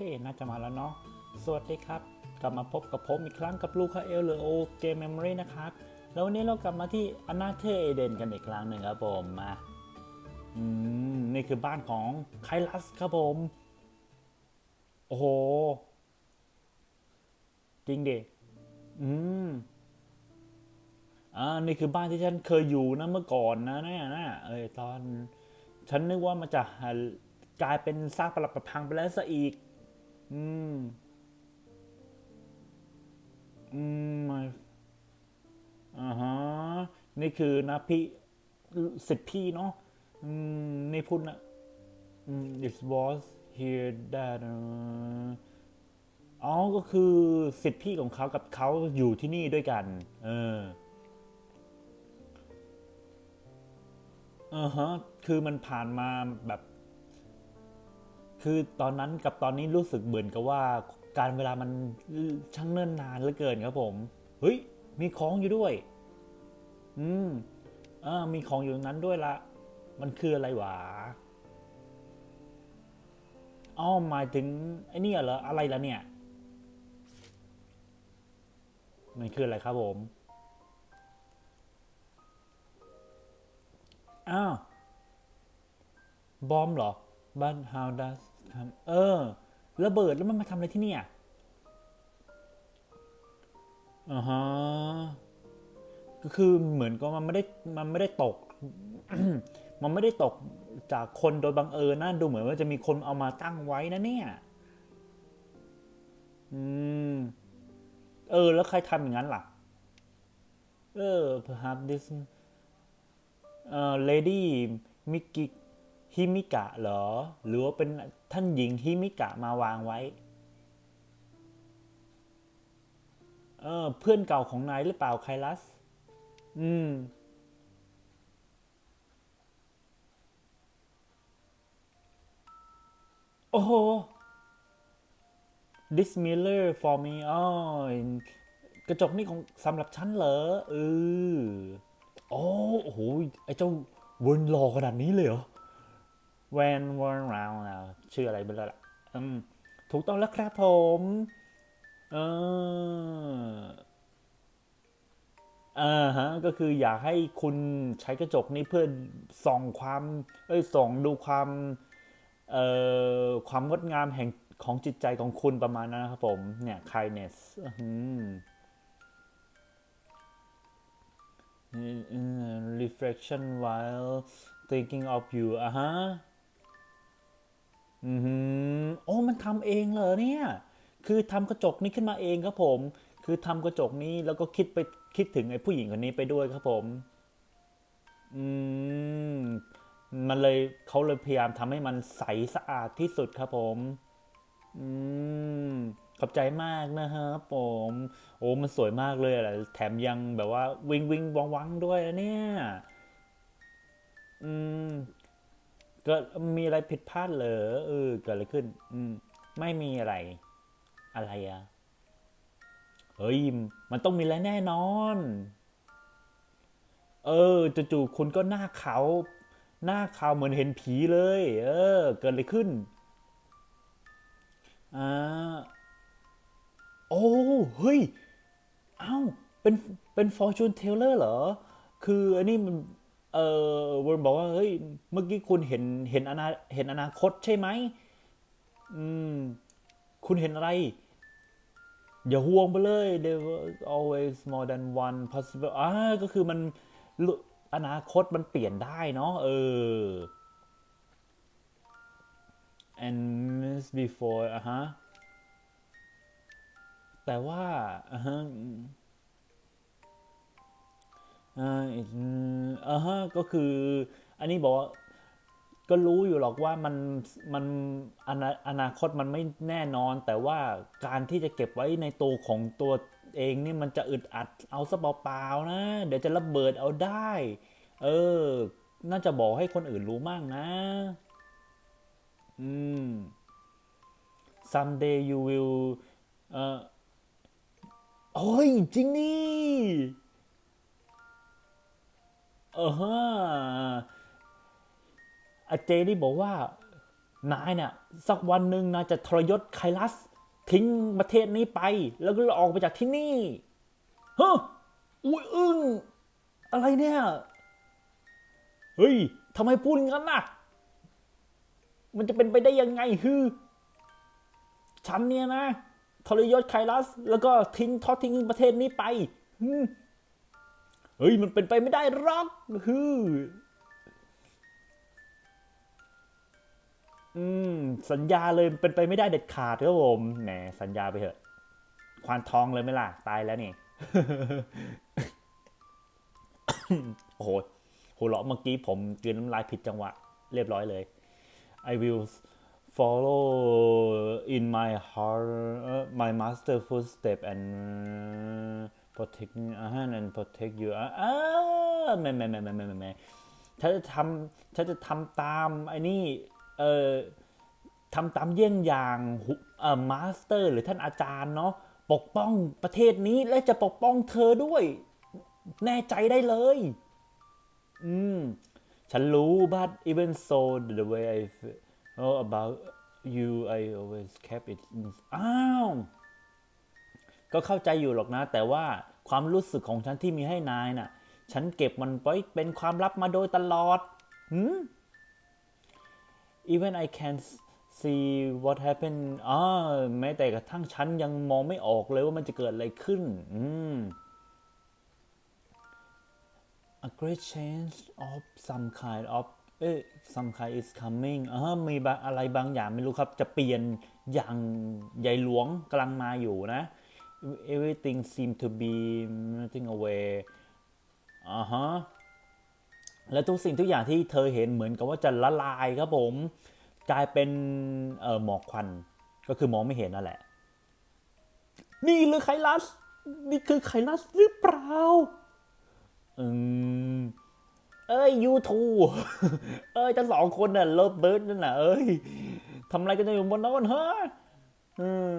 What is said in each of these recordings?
เคน่าจะมาแล้วเนาะ สวัสดีครับ กลับมาพบกับผมอีกครั้งกับลูคาเอลหรือโอเกมเมมโมรีนะครับ แล้ววันนี้เรากลับมาที่อนาเธอเอเดนกันอีกครั้งหนึ่งครับผมมาอืม นี่คือบ้านของไคลัสครับผม โอ้โห จริงดิอืมอ่านี่คือบ้านที่ฉันเคยอยู่นะเมื่อก่อนนะเนี่ยนะเอ้ยตอน ฉันนึกว่ามันจะกลายเป็นซากปรักหักพังไปแล้วซะอีก อืมอืมไม่อ่าฮะนี่คือนะพี่สิทธิ์พี่เนาะอืมนี่พูดนะอืม it was here that อ๋อก็คือสิทธิ์พี่ของเขากับเขาอยู่ที่นี่ด้วยกัน เอออ่าฮะ คือมันผ่านมาแบบ คือตอนนั้นกับตอนนี้รู้สึกเหมือนกับว่าการเวลามันช่างเนิ่นนานเหลือเกินครับผมเฮ้ยมีของอยู่ด้วย อืมอ่ามีของอยู่ตรงนั้นด้วยละมันคืออะไรวะอ้อหมายถึงไอ้นี่เหรออะไรล่ะเนี่ยมันคืออะไรครับผมอ้าวบอมเหรอ But how does เออระเบิดแล้วมันมาทำอะไรที่นี่ยอ่าฮะก็คือเหมือนก็มันไม่ได้มันไม่ได้ตก มันไม่ได้ตกจากคนโดยบังเอิญนะดูเหมือนว่าจะมีคนเอามาตั้งไว้นะเนี่ย อืม เออ แล้วใครทำอย่างนั้นล่ะ เออ perhaps this เอ่อ lady มิกิฮิมิกะเหรอ หรือว่าเป็น ท่านหญิงฮิมิกะมาวางไว้ เออ เพื่อนเก่าของนายหรือเปล่าไคลัส อืม โอ้โห this mirror for me อ๋อกระจกนี่ของสำหรับฉันเหรอเออโอ้โอ้โหไอ้เจ้าเวิร์นหล่อขนาดนี้เลยเหรอ แวนเวิร์นราวนะชื่ออะไรไปแล้วล่ะถูกต้องแล้วครับผมเอออ่าฮะก็คืออยากให้คุณใช้กระจกนี้เพื่อส่องความ เอ้ยส่องดูความเอ่อความงดงามแห่งของจิตใจของคุณประมาณนั้นนะครับผมเนี่ย kindness อืม reflection while thinking of you อะฮะ อือโอ้มันทำเองเหรอเนี่ย คือทำกระจกนี้ขึ้นมาเองครับผม คือทำกระจกนี้แล้วก็คิดไปคิดถึงไอ้ผู้หญิงคนนี้ไปด้วยครับผม อืม มันเลยเขาเลยพยายามทำให้มันใสสะอาดที่สุดครับผม อืม ขอบใจมากนะครับผม โอ้มันสวยมากเลยอะแถมยังแบบว่า วิงวิงวังวังด้วยนะเนี่ย อืม ก็มีอะไรผิดพลาดเหรอเออเกิดอะไรขึ้น อืม ไม่มีอะไร อะไรอะเฮ้ยมันต้องมีอะไรแน่นอน เออจู่ๆคุณก็หน้าขาวหน้าขาวเหมือนเห็นผีเลย เออ เกิดอะไรขึ้นอ่าโอ้เฮ้ย เอ้าเป็นเป็น fortune teller เหรอ คืออันนี้มัน เออวนบอกว่าเฮ้ยเมื่อกี้คุณเห็นเห็นอนาเห็นอนาคตใช่ไหมอืมคุณเห็นอะไร อย่าห่วงไปเลย there was always more than one possible อ่าก็คือมันอนาคตมันเปลี่ยนได้เนาะเออ and miss before อะฮะแต่ว่าอ่าฮะ อ่าอีกอ่าฮะก็คือ อันนี้บอกว่าก็รู้อยู่หรอกว่ามันมันอนาอนาคตมันไม่แน่นอน แต่ว่าการที่จะเก็บไว้ในตัวของตัวเองนี่มันจะอึดอัดเอาซะเปล่าๆนะ เดี๋ยวจะระเบิดเอาได้ เออ น่าจะบอกให้คนอื่นรู้มั่งนะ อืม someday you will เอ่อโอ้ยจริงนี่ เออฮะอาเจนี่บอกว่านายเนี่ยสักวันหนึ่งนายจะทรยศไคลัส ทิ้งประเทศนี้ไป แล้วก็ออกไปจากที่นี่เฮ้ออุ้ยอึ้งอะไรเนี่ยเฮ้ยทำไมพูดงั้นน่ะ มันจะเป็นไปได้ยังไงฮือฉันเนี่ยนะทรยศไคลัส แล้วก็ทิ้งทอดทิ้งประเทศนี้ไปฮึ เฮ้ย มันเป็นไปไม่ได้หรอกฮืออืม สัญญาเลยเป็นไปไม่ได้เด็ดขาดครับผมแหมสัญญาไปเถอะ ควานทองเลยไหมล่ะ ตายแล้วนี่โอ้โหหัวเราะเมื่อกี้ผมเกลืนน้ำลายผิดจังหวะ เรียบร้อยเลย I will follow in my heart my master footstep and protect uh, and protect you อ่าอ่แม่แม่แม่แม่แม่แม่ฉันจะทำฉันจะทำตามไอ้นี่เอ่อทำตามเยี่ยงอย่างหุเอ่อมาสเตอร์หรือท่านอาจารย์เนาะปกป้องประเทศนี้และจะปกป้องเธอด้วย แน่ใจได้เลย อืม ฉันรู้ but even so the way I feel oh, about you I always kept it อ้าว ก็เข้าใจอยู่หรอกนะ แต่ว่าความรู้สึกของฉันที่มีให้นายน่ะ ฉันเก็บมันไว้เป็นความลับมาโดยตลอดหืม even I can see what happened อ่าแม้แต่กระทั่งฉันยังมองไม่ออกเลยว่ามันจะเกิดอะไรขึ้น อืม a great change of some kind of เอ้ย some kind is coming อ่ามีอะไรบางอย่างไม่รู้ครับ จะเปลี่ยนอย่างใหญ่หลวงกำลังมาอยู่นะ everything seem to be melting away อ่าฮะ และทุกสิ่งทุกอย่างที่เธอเห็นเหมือนกับว่าจะละลายครับผม กลายเป็นเอ่อหมอกควัน ก็คือมองไม่เห็นนั่นแหละ นี่หรือไคลัส นี่คือไคลัสหรือเปล่า อืม เอ้ยยูทูเอ้ยทั้งสองคนน่ะเลิฟเบิร์ดนั่นน่ะ เอ้ยทำอะไรกันอยู่บนโน้นฮะอืม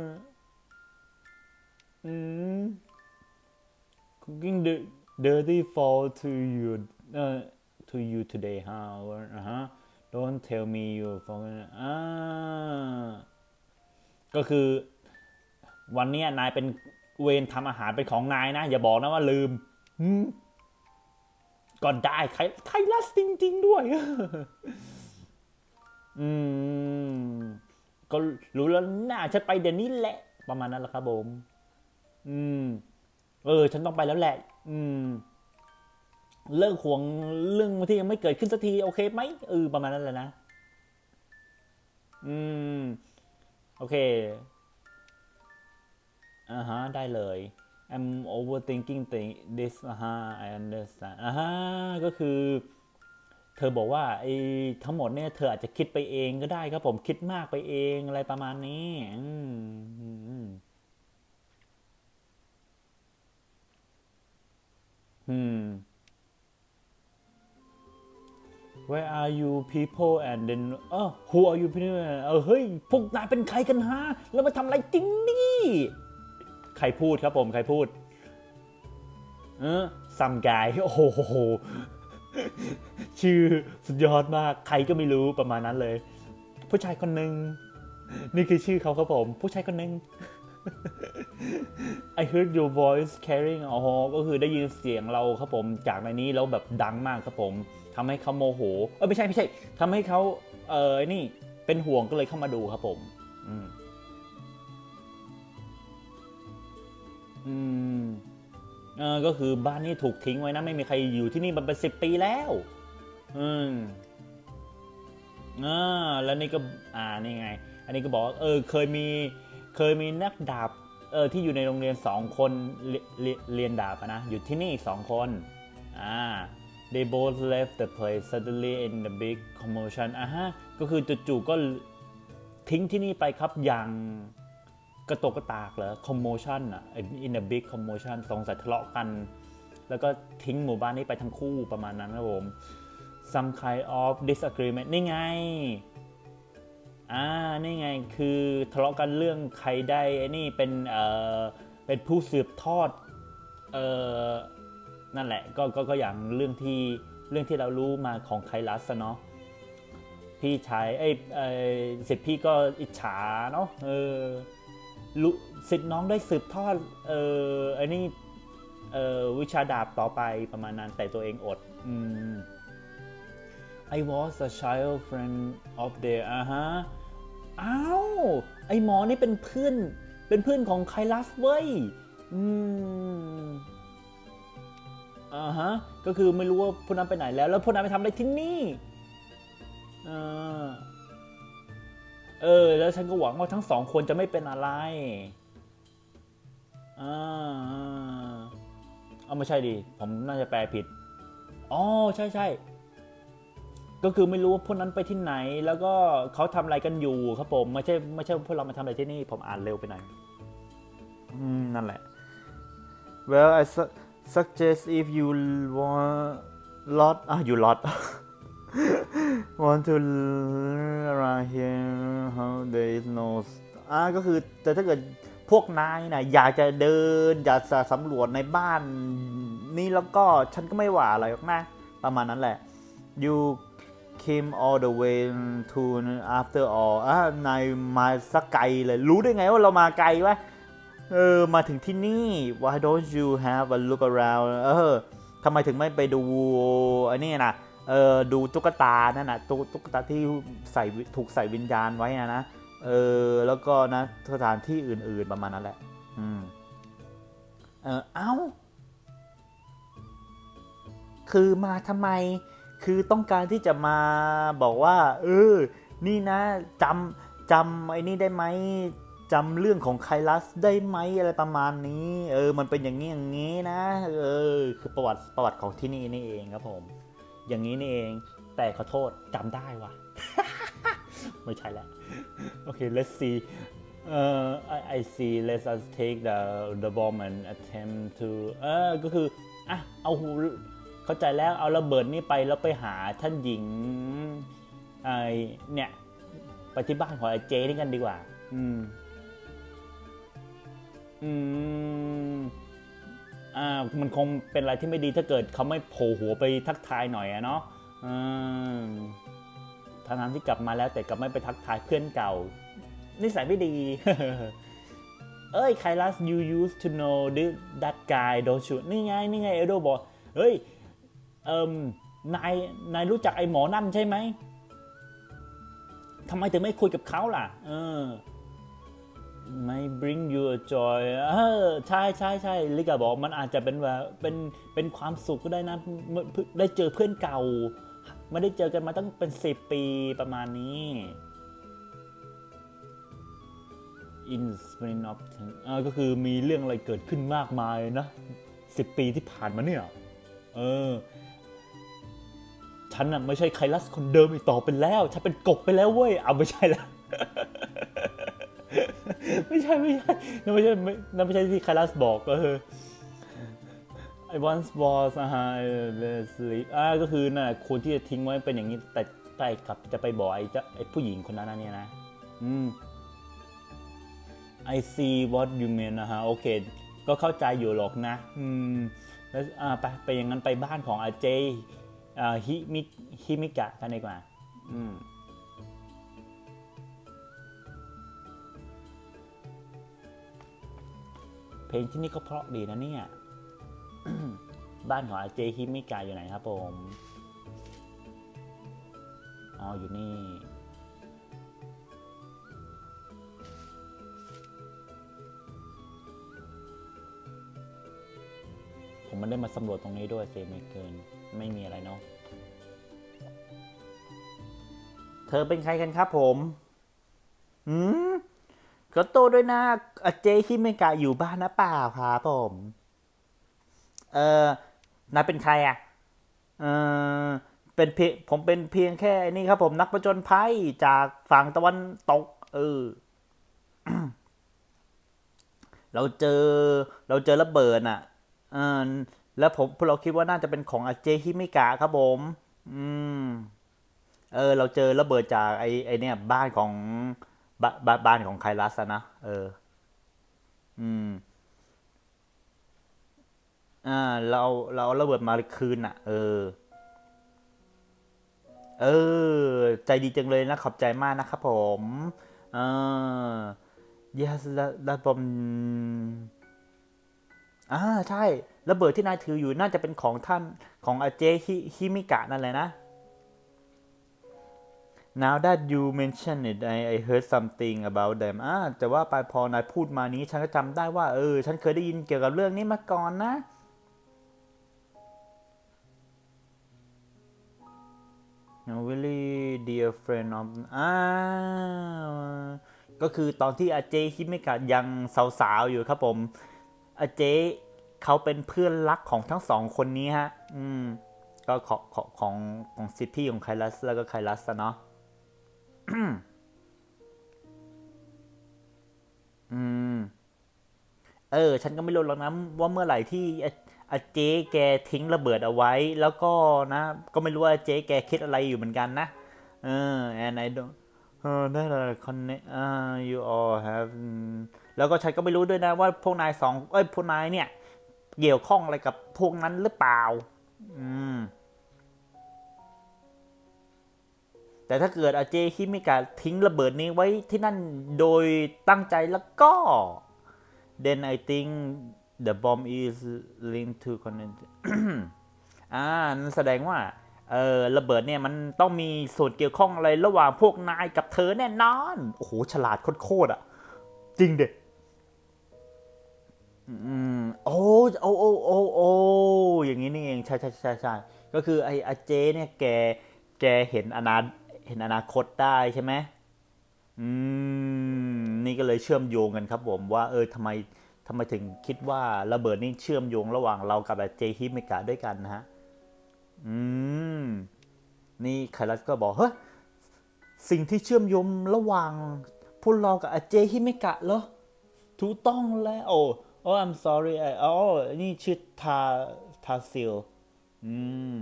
อืม cooking the dirty fall to you uh, to you today huh อ่าฮะ don't tell me you for อ่าก็คือ วันนี้นายเป็นเวรทำอาหารเป็นของนายนะ อย่าบอกนะว่าลืมหืมก็ได้ใครใครลัสจริง ๆ ด้วย อืม ก็รู้แล้วน่าจะไปเดี๋ยวนี้แหละ ประมาณนั้นแหละครับผม อืม เออ ฉันต้องไปแล้วแหละ อืม เลิกห่วงเรื่องที่ยังไม่เกิดขึ้นสักทีโอเคไหมเออประมาณนั้นเลยนะ อืม โอเคอ่าฮะได้เลย I'm overthinking thing this อ่าฮะ I understand อ่าฮะก็คือ เธอบอกว่าไอ้ทั้งหมดเนี่ยเธออาจจะคิดไปเองก็ได้ครับผมคิดมากไปเองอะไรประมาณนี้ อืม อืมอืมอืม Where are you people and then เออ who are you people เออเฮ้ย พวกนายเป็นใครกันฮะ แล้วมาทำอะไรจริงนี่ ใครพูดครับผม ใครพูด เออ some guy โอ้โห ชื่อสุดยอดมาก ใครก็ไม่รู้ประมาณนั้นเลย ผู้ชายคนหนึ่ง นี่คือชื่อเขาครับผม ผู้ชายคนหนึ่ง I heard your voice carrying อ๋อก็คือได้ยินเสียงเราครับผมจากในนี้แล้วแบบดังมากครับผมทำให้เขาโมโห เออไม่ใช่ไม่ใช่ทำให้เขาเออนี่เป็นห่วงก็เลยเข้ามาดูครับผม อืมอืมเออก็คือบ้านนี้ถูกทิ้งไว้นะ ไม่มีใครอยู่ที่นี่มันเป็นสิบปีแล้ว อืมอ่าแล้วนี่ก็อ่านี่ไง อันนี้ก็บอกเออเคยมี เคยมีนักดาบเออที่อยู่ในโรงเรียนสองคนเรเรียเรียนดาบนะ อยู่ที่นี่สองคนอ่า they both left the place suddenly in the big commotion อะฮะ ก็คือจู่ๆก็ทิ้งที่นี่ไปครับอย่างกระตกกระตากเหรอ commotion อะ in a big commotion สงสัยทะเลาะกัน แล้วก็ทิ้งหมู่บ้านนี้ไปทั้งคู่ประมาณนั้นครับผม some kind of disagreement นี่ไง อ่านี่ไงคือทะเลาะกันเรื่องใครได้ไอ้นี่เป็นเอ่อเป็นผู้สืบทอดเอ่อนั่นแหละก็ก็ก็อย่างเรื่องที่เรื่องที่เรารู้มาของไคลัสเนาะพี่ชายเอ้ยเอ้สิทธิ์พี่ก็อิจฉาเนาะเออลุสิทธิ์น้องได้สืบทอดเออไอ้นี่เออวิชาดาบต่อไปประมาณนั้นแต่ตัวเองอดอืม I was a child friend of their อ่าฮะ อ้าวไอหมอนี่เป็นเพื่อนเป็นเพื่อนของไคลัสเว้ยอืมอ่าฮะก็คือไม่รู้ว่าพวกนั้นไปไหนแล้ว แล้วพวกนั้นไปทำอะไรที่นี่อ่าเออ แล้วฉันก็หวังว่าทั้งสองคนจะไม่เป็นอะไรอ่าเอาไม่ใช่ดิ ผมน่าจะแปลผิด อ๋อ ใช่ใช่ ก็คือไม่รู้ว่าพวกนั้นไปที่ไหน แล้วก็เขาทำอะไรกันอยู่ครับผมไม่ใช่ไม่ใช่พวกเรามาทำอะไรที่นี่ ผมอ่านเร็วไปหน่อยอืมนั่นแหละ Well I su suggest if you want lot อะ you lot want to around here how there is no อ่าก็คือแต่ถ้าเกิดพวกนายนะอยากจะเดิน อยากจะสำรวจในบ้าน นี่แล้วก็ฉันก็ไม่ว่าอะไรหรอกนะประมาณนั้นแหละ you came all the way to after all อ่านายมาสักไกลเลย รู้ได้ไงว่าเรามาไกลวะ เออ มาถึงที่นี่ why don't you have a look around เออทำไมถึงไม่ไปดูอ้นี่นะเออ ดูตุ๊กตา นั่นนะตุ๊กตุ๊กตาที่ใส่ถูกใส่วิญญาณไว้นะนะ เออ แล้วก็นะสถานที่อื่นๆประมาณนั้นแหละ อืม เออ เอ้า คือมาทำไม คือต้องการที่จะมาบอกว่า เออ นี่นะจำจำไอ้นี่ได้ไหมจำเรื่องของไคลัสได้ไหมอะไรประมาณนี้ เออ มันเป็นอย่างนี้อย่างนี้นะ เออ คือประวัติประวัติของที่นี่นี่เองครับผม อย่างนี้นี่เอง แต่ขอโทษจำได้วะไม่ใช่แล้วโอเค let's see เอ่อ I I see let us take the the bomb and attempt to เออก็คืออะเอาหู เข้าใจแล้วเอาระเบิดนี่ไปแล้วไปหาท่านหญิงไอเนี่ยไปที่บ้านของไอ้เจนี่กันดีกว่า อืม อืมอ่ามันคงเป็นอะไรที่ไม่ดีถ้าเกิดเขาไม่โผล่หัวไปทักทายหน่อยอะเนาะอืมทั้งที่กลับมาแล้วแต่กลับไม่ไปทักทายเพื่อนเก่านิสัยไม่ดีเอ้ยไคลัส you used to know this that guy don't you นี่ไง นี่ไง เอโดบอก เฮ้ย เอิมนายนายรู้จักไอ้หมอนั่นใช่ไหมทำไมถึงไม่คุยกับเขาล่ะ เออ ไม่ bring you a joy เออใช่ใช่ใช่ลิกาบอกมันอาจจะเป็นว่าเป็นเป็นความสุขก็ได้นะ ได้เจอเพื่อนเก่า ไม่ได้เจอกันมาตั้งเป็นสิบปีประมาณนี้ in spring of เออก็คือมีเรื่องอะไรเกิดขึ้นมากมายนะสิบปีที่ผ่านมาเนี่ย เออ ฉันน่ะไม่ใช่ไคลัสคนเดิมอีกต่อไปแล้ว ฉันเป็นกบไปแล้วเว้ย เอาไม่ใช่ละไม่ใช่ไม่ใช่นั่นไม่ใช่ไม่นั่นไม่ใช่ที่ไคลัสบอกเออ I once was อ่าฮะ sleep อ่าก็คือน่ะคนที่จะทิ้งไว้เป็นอย่างนี้ แต่ใต้กับจะไปบอกไอ้เจ้าไอ้ผู้หญิงคนนั้นนะเนี่ยนะ อืม I see what you mean นะฮะ โอเค ก็เข้าใจอยู่หรอกนะ อืม แล้วอ่าไปไปอย่างนั้นไปบ้านของอาเจ ฮิมิฮิมิกะกันดีกว่า อืมเพลงที่นี่ก็เพราะดีนะเนี่ย บ้านของอาเจฮิมิกะอยู่ไหนครับผม อ๋อ อยู่นี่ผมไม่ได้มาสำรวจตรงนี้ด้วยเซไม่เกิน ไม่มีอะไรเนาะเธอเป็นใครกันครับผมหืมขอโตด้วยนะอาเจฮิเมกะอยู่บ้านนะเปล่าครับผม เออนายเป็นใครอะ เออเป็นเพียงผมเป็นเพียงแค่นี่ครับ ผมนักประจนภัยจากฝั่งตะวันตก เออ เราเจอ เราเจอระเบิดอะ เออ แล้วผมพวกเราคิดว่าน่าจะเป็นของอาเจฮิมิกะครับผม อืม เออ เราเจอระเบิดจากไอไอเนี่ย บ้านของบบ้านบ้านของไคลัสนะ เออ อืม อ่า เราเราเอาระเบิดมาคืนอะ เออ เออ ใจดีจังเลยนะ ขอบใจมากนะครับผม เออ yes แล้วแล้วผมอ่า ใช่ ระเบิดที่นายถืออยู่น่าจะเป็นของท่านของอาเจฮิฮิมิกะนั่นแหละนะ Now that you mention it I I heard something about them อ่าแต่ว่าไปพอนายพูดมานี้ ฉันก็จำได้ว่า เออ ฉันเคยได้ยินเกี่ยวกับเรื่องนี้มาก่อนนะ A really dear friend of อ่าก็คือตอนที่อาเจฮิมิกะยังสาวๆอยู่ครับผมอาเจ เขาเป็นเพื่อนรักของทั้งสองคนนี้ฮะ อืม ก็ของของของของซิตี้ของไคลัสแล้วก็ไคลัสเนาะอืม เออ ฉันก็ไม่รู้หรอกนะว่าเมื่อไหร่ที่อาเจ๊แกทิ้งระเบิดเอาไว้ แล้วก็นะ ก็ไม่รู้ว่าเจ๊แกคิดอะไรอยู่เหมือนกันนะ เออ and I don't เออได้เลย connect อ่า you all have แล้วก็ฉันก็ไม่รู้ด้วยนะว่าพวกนายสองเอ้ยพวกนายเนี่ย เกี่ยวข้องอะไรกับพวกนั้นหรือเปล่า อืม แต่ถ้าเกิดอาเจฮิมิกะทิ้งระเบิดนี้ไว้ที่นั่นโดยตั้งใจแล้วก็ then I think the bomb is linked to connect อ่านั่นแสดงว่า เออระเบิดเนี่ยมันต้องมีส่วนเกี่ยวข้องอะไรระหว่างพวกนายกับเธอแน่นอน โอ้โห ฉลาดโคตรๆอะ จริงเด็ด อืมโอ้โอ้โอ้โอ้โอ้อย่างนี้นี่เองใช่ใช่ใช่ใช่ก็คือไอ้อาเจเนี่ยแกแกเห็นอนาเห็นอนาคตได้ใช่ไหมอืมนี่ก็เลยเชื่อมโยงกันครับผมว่าเออทำไมทำไมถึงคิดว่าระเบิดนี่เชื่อมโยงระหว่างเรากับอาเจฮิเมกะด้วยกันนะฮะ อืม นี่ไคลัสก็บอกเฮ้ยสิ่งที่เชื่อมโยงระหว่างพวกเรากับอาเจฮิเมกะเหรอถูกต้องแล้วโอ้ โอ้ I'm sorry ไอ้อ๋อนี่ชื่อทาทาซิลอืม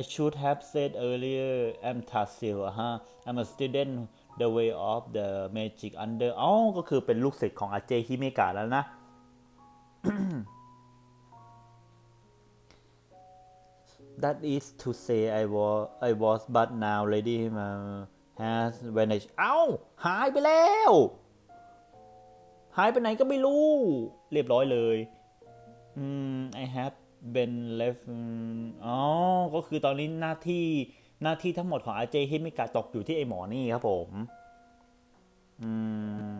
I should have said earlier I'm Tasil ฮะ I'm a student the way of the magic under อ๋อก็คือเป็นลูกศิษย์ของอาเจฮิเมกะแล้วนะ That is to say I was I was but now lady has vanished เอ้า หายไปแล้ว หายไปไหนก็ไม่รู้ เรียบร้อยเลย อืม I have been left อ๋อ ก็คือตอนนี้หน้าที่หน้าที่ทั้งหมดของอาเจฮิมิกะตกอยู่ที่ไอหมอนี่ครับผม อืม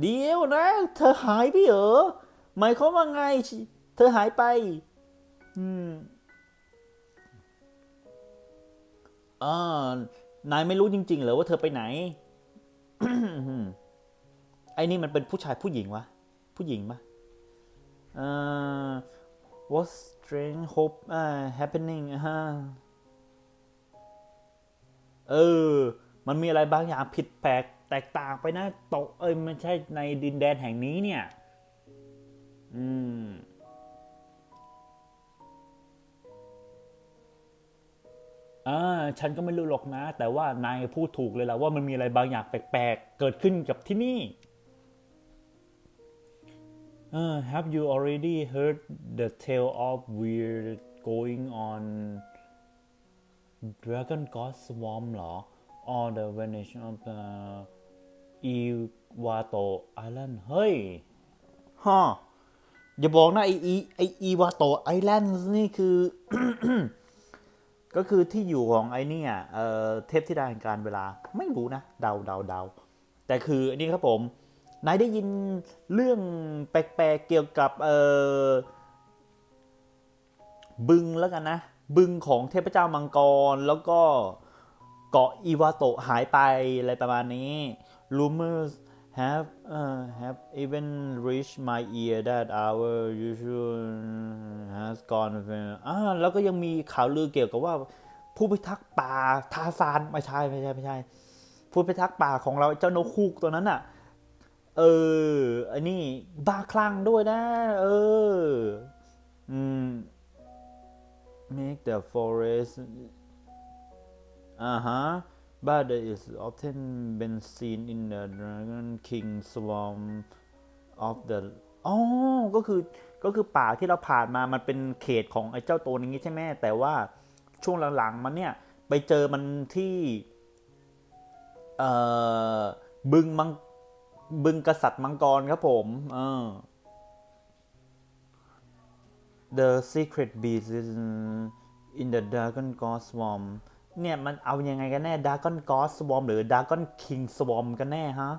เดี๋ยวนะ เธอหายไปเหรอ หมายความว่าไง เธอหายไป อืมอ่านายไม่รู้จริงๆเหรอว่าเธอไปไหน อ้นี่มันเป็นผู้ชายผู้หญิงวะ ผู้หญิงปะเอ่อ what strange hope อ่า happening ฮะเออ มันมีอะไรบางอย่างผิดแปลกแตกต่างไปนะตกเอ้ยไม่ใช่ในดินแดนแห่งนี้เนี่ย อืมอ่าฉันก็ไม่รู้หรอกนะ แต่ว่านายพูดถูกเลยล่ะว่ามันมีอะไรบางอย่างแปลกๆ เกิดขึ้นกับที่นี่ Uh, have you already heard the tale of weird going on Dragon God Swarm หรอ or the vanish of the Iwato Island เฮ้ยฮะอย่าบอกนะไออีไออีวาโตไอแลนด์นี่คือ ก็คือที่อยู่ของไอเนี่ยเอ่อเทพธิดาแห่งการเวลาไม่รู้นะ เดาเดาเดาแต่คืออันนี้ครับผม นายได้ยินเรื่องแปลกๆเกี่ยวกับเออบึงแล้วกันนะ บึงของเทพเจ้ามังกรแล้วก็เกาะอีวาโตะหายไปอะไรประมาณนี้ rumors have uh, have even reached my ear that our usual has gone อ่าแล้วก็ยังมีข่าวลือเกี่ยวกับว่า ผู้พิทักษ์ป่าทาซานไม่ใช่ไม่ใช่ไม่ใช่ผู้พิทักษ์ป่าของเราเจ้านกคูกตัวนั้นอะ เออ อันนี้บ้าคลั่งด้วยนะ เออ อืม make the forest อ่าฮะ but it is often been seen in the Dragon King Swarm of the อ๋อ ก็คือ ก็คือป่าที่เราผ่านมา มันเป็นเขตของไอ้เจ้าตัวนี้ใช่ไหม แต่ว่าช่วงหลังๆ มันเนี่ย ไปเจอมันที่ เอ่อ บึงมัง บึงกษัตริย์มังกรครับผมเออ The secret beast in the Dragon God Swarm เนี่ย มันเอายังไงกันแน่ Dragon God Swarm หรือ Dragon King Swarm กันแน่ฮะ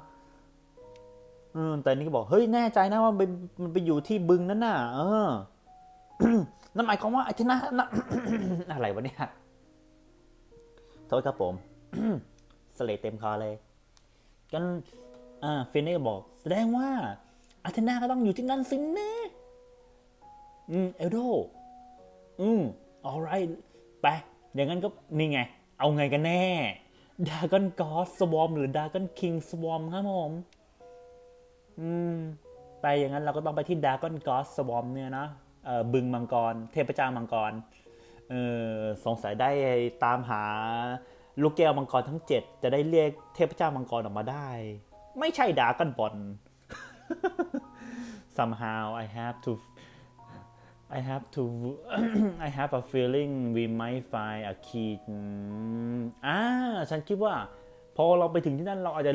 อืมแต่นี่ก็บอก เฮ้ย แน่ใจนะว่ามันมันไปอยู่ที่บึงนั่นน่ะ เออ นั่นหมายความว่าไอ้ที่น่าน่ะอะไรวะเนี่ย โทษครับผม สเลดเต็มคอเลยกัน อ่าฟินนี่ก็บอก แสดงว่าอาเทนาก็ต้องอยู่ที่นั่นสินะอืม เอลโด อืม alright ไป อย่างนั้นก็นี่ไง เอาไงกันแน่ดา g อนกอสสวอมหรือดา g อนคิงสวอมครับผม อืม ไปอย่างนั้นเราก็ต้องไปที่ดา g อนกอสสวอมเนี่ยนะเออบึงมังกร เทพเจ้ามังกร เออสงสัยได้ตามหาลูกแก้วมังกรทั้งเจ็ดจะได้เรียกเทพเจ้ามังกรออกมาได้ ไม่ใช่ดากันบอล somehow I have to I have to I have a feeling we might find a key อ่า ฉันคิดว่า พอเราไปถึงที่นั่นเราอาจจะ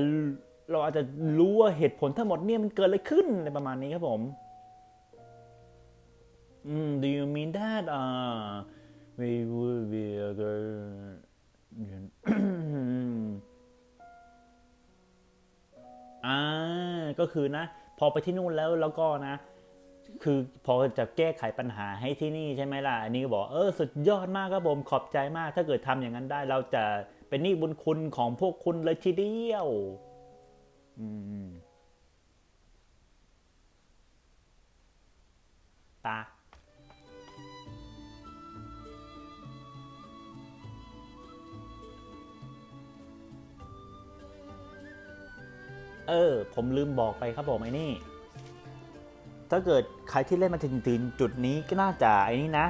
เราอาจจะรู้ว่าเหตุผลทั้งหมดเนี่ยมันเกิดอะไรขึ้นในประมาณนี้ครับผมอืม do you mean that uh we would be a ก็คือนะ พอไปที่นู่นแล้วแล้วก็นะ คือพอจะแก้ไขปัญหาให้ที่นี่ใช่ไหมล่ะ อันนี้ก็บอกเออสุดยอดมากครับผมขอบใจมาก ถ้าเกิดทำอย่างนั้นได้ เราจะเป็นหนี้บุญคุณของพวกคุณเลยทีเดียว อืมตา เออ ผมลืมบอกไปครับผมไอ้นี่ ถ้าเกิดใครที่เล่นมาถึงถึงจุดนี้ก็น่าจะไอ้นี่นะ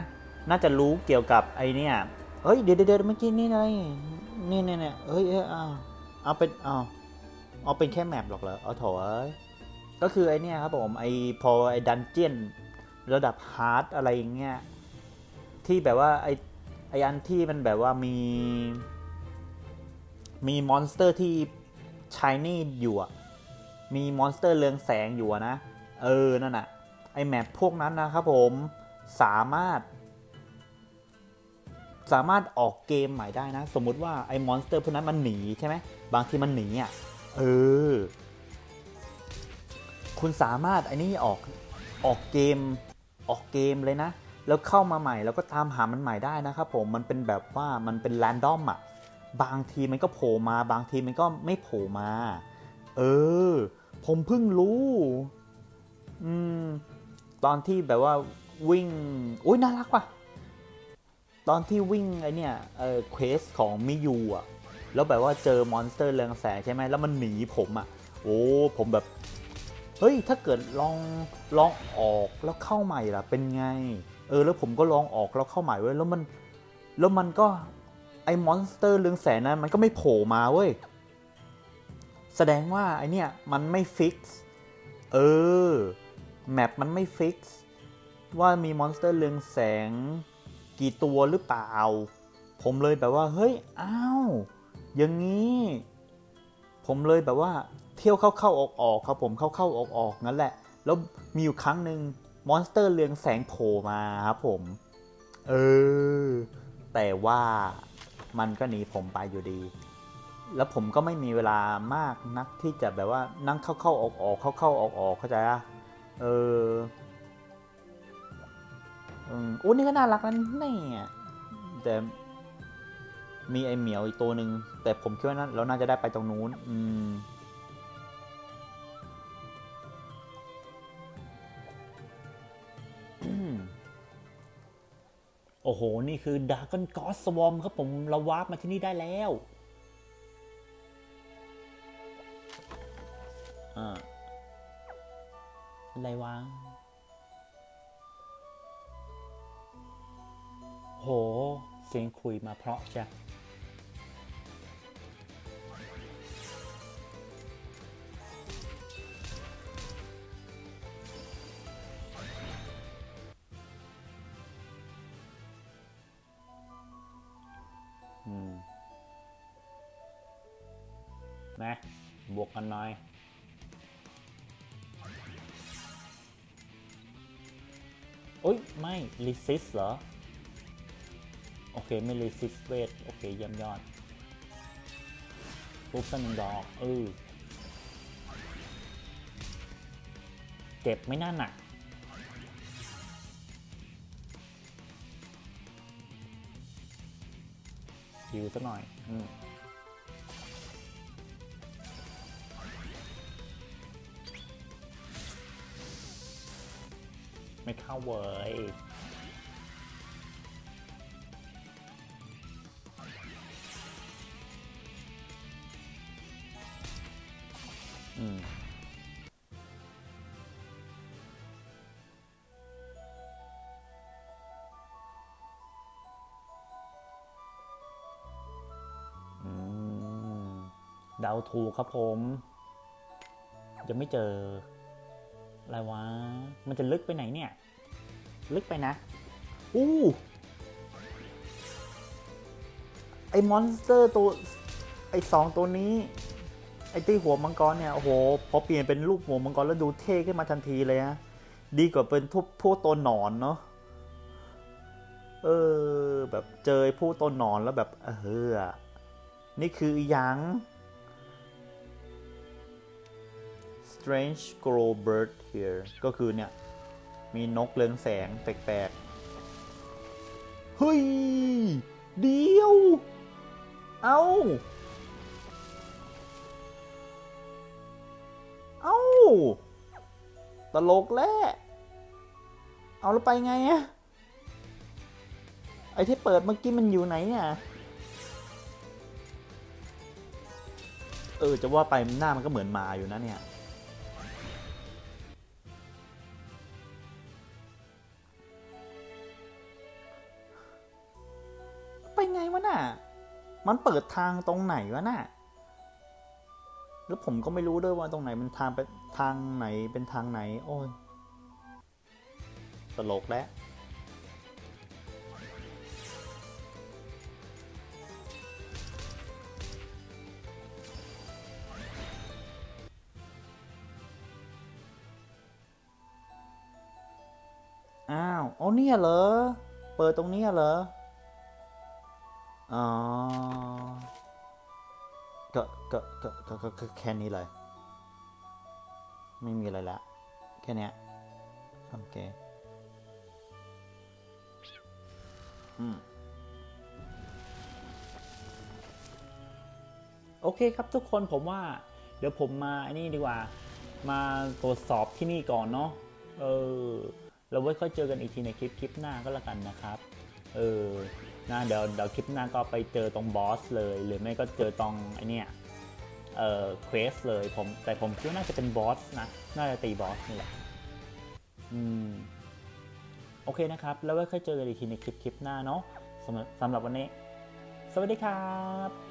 น่าจะรู้เกี่ยวกับไอ้นี่เฮ้ยเดี๋ยวเดี๋ยวเมื่อกี้นี่อะไรนี่เนี่ยเนี่ยเฮ้ยเออาเอาเป็นเอาเอาเป็นแค่แมปหรอกเหรอเอาโถเอ้ยก็คือไอ้นี่ครับผมไอ้พอไอ้ดันเจียนระดับฮาร์ดอะไรอย่างเงี้ยที่แบบว่าไอ้ไอ้อันที่มันแบบว่ามี มีมอนสเตอร์ที่ชายนี่อยู่อะ มีมอนสเตอร์เรืองแสงอยู่นะ เออ นั่นอะไอแมปพวกนั้นนะครับผมสามารถ สามารถออกเกมใหม่ได้นะ สมมุติว่าไอมอนสเตอร์พวกนั้นมันหนีใช่ไหมบางทีมันหนีอะเออ คุณสามารถไอ้นี่ออกออกเกมออกเกมเลยนะ แล้วเข้ามาใหม่แล้วก็ตามหามันใหม่ได้นะครับผมมันเป็นแบบว่ามันเป็นแรนดอมอะบางทีมันก็โผล่มา บางทีมันก็ไม่โผล่มา เออ ผมเพิ่งรู้ อืม ตอนที่แบบว่าวิ่ง อุ้ยน่ารักว่ะ ตอนที่วิ่งไอเนี่ย เออเควสของมิยูอะ แล้วแบบว่าเจอมอนสเตอร์เรืองแสงใช่ไหม แล้วมันหนีผมอะ โอ้ ผมแบบ เฮ้ย ถ้าเกิดลอง ลองออกแล้วเข้าใหม่ล่ะ เป็นไง เออ แล้วผมก็ลองออกแล้วเข้าใหม่เว้ย แล้วมัน แล้วมันก็ไอ้มอนสเตอร์เรืองแสงนั้นมันก็ไม่โผล่มาเว้ย แสดงว่าไอเนี่ยมันไม่ฟิกซ์เออ แมปมันไม่ฟิกซ์ว่ามีมอนสเตอร์เรืองแสงกี่ตัวหรือเปล่า ผมเลยแบบว่า เฮ้ย อ้าว อย่างนี้ ผมเลยแบบว่า เที่ยวเข้าเข้าออกออกครับผมเข้าเข้าออกออกงั้นแหละ แล้วมีอยู่ครั้งหนึ่งมอนสเตอร์เรืองแสงโผล่มาครับผม เออ แต่ว่ามันก็หนีผมไปอยู่ดี แล้วผมก็ไม่มีเวลามากนักที่จะแบบว่านั่งเข้าเข้าออกออกเข้าเข้าออกออกเข้าใจอะเอออืมอุ้นี่ก็น่ารักนะเนี่ยแต่มีไอเหมียวอีกตัวหนึ่งแต่ผมคิดว่านั้นเราน่าจะได้ไปตรงนู้น อืมโอ้โห นี่คือดากอนกอสสวอมครับผมเราวาร์ปมาที่นี่ได้แล้ว อะไรวะ โห เสียงคุยมาเพราะจ้ะอืมนะบวกกันหน่อย อ้ย ไม่ resist เหรอ โอเค ไม่ resist เวท โอเคเยี่ยมยอดปุ๊บสักหนึ่งดอกเออเจ็บไม่น่าหนักฮิวสักหน่อย อืม ไม่เข้าเว้ยอืมอืมเดาถูกครับผม ยังไม่เจอ อะไรวะ มันจะลึกไปไหนเนี่ย ลึกไปนะ อู้ไอ้มอนสเตอร์ตัว ไอ้สองตัวนี้ ไอ้ตีหัวมังกรเนี่ย โอ้โห พอเปลี่ยนเป็นรูปหัวมังกรแล้วดูเท่ขึ้นมาทันทีเลยฮะ ดีกว่าเป็นทุบพวกตัวหนอนเนาะ เออ แบบเจอไอ้พวกตัวหนอนแล้วแบบ เออ นี่คืออยัง strange grow bird here ก็คือเนี่ย มีนกเรืองแสงแปลกๆ เฮ้ย เดียว เอาเอาตลกแล้ว เอาแล้วไปไงอะไอ้ที่เปิดเมื่อกี้มันอยู่ไหนเนี่ยเออ จะว่าไปหน้ามันก็เหมือนหมาอยู่นะเนี่ย มันเปิดทางตรงไหนวะน่ะแล้วผมก็ไม่รู้ด้วยว่าตรงไหนเป็นทางเป็นทางไหนเป็นทางไหน โอ้ยตลกแล้วอ้าว อ๋อเนี่ยเหรอ เปิดตรงเนี้ยเหรอ อ๋อก็ก็ ก็ ก็ ก็ก็แค่นี้เลย ไม่มีอะไรละ แค่เนี้ยโอเคอืมโอเคครับทุกคนผมว่า เดี๋ยวผมมาอันนี้ดีกว่า มาตรวจสอบที่นี่ก่อนเนาะเออเราไว้ค่อยเจอกันอีกทีในคลิปคลิปหน้าก็แล้วกันนะครับ เออ นะเดี๋ยวเดี๋ยวคลิปหน้าก็ไปเจอตรงบอสเลย หรือไม่ก็เจอตรงไอเนี้ยเอ่อเควสเลยผมแต่ผมคิดว่าน่าจะเป็นบอสนะ น่าจะตีบอสนี่แหละอืมโอเคนะครับ แล้วไว้ค่อยเจอกันอีกทีในคลิปคลิปหน้าเนาะสำหรับสำหรับวันนี้ สวัสดีครับ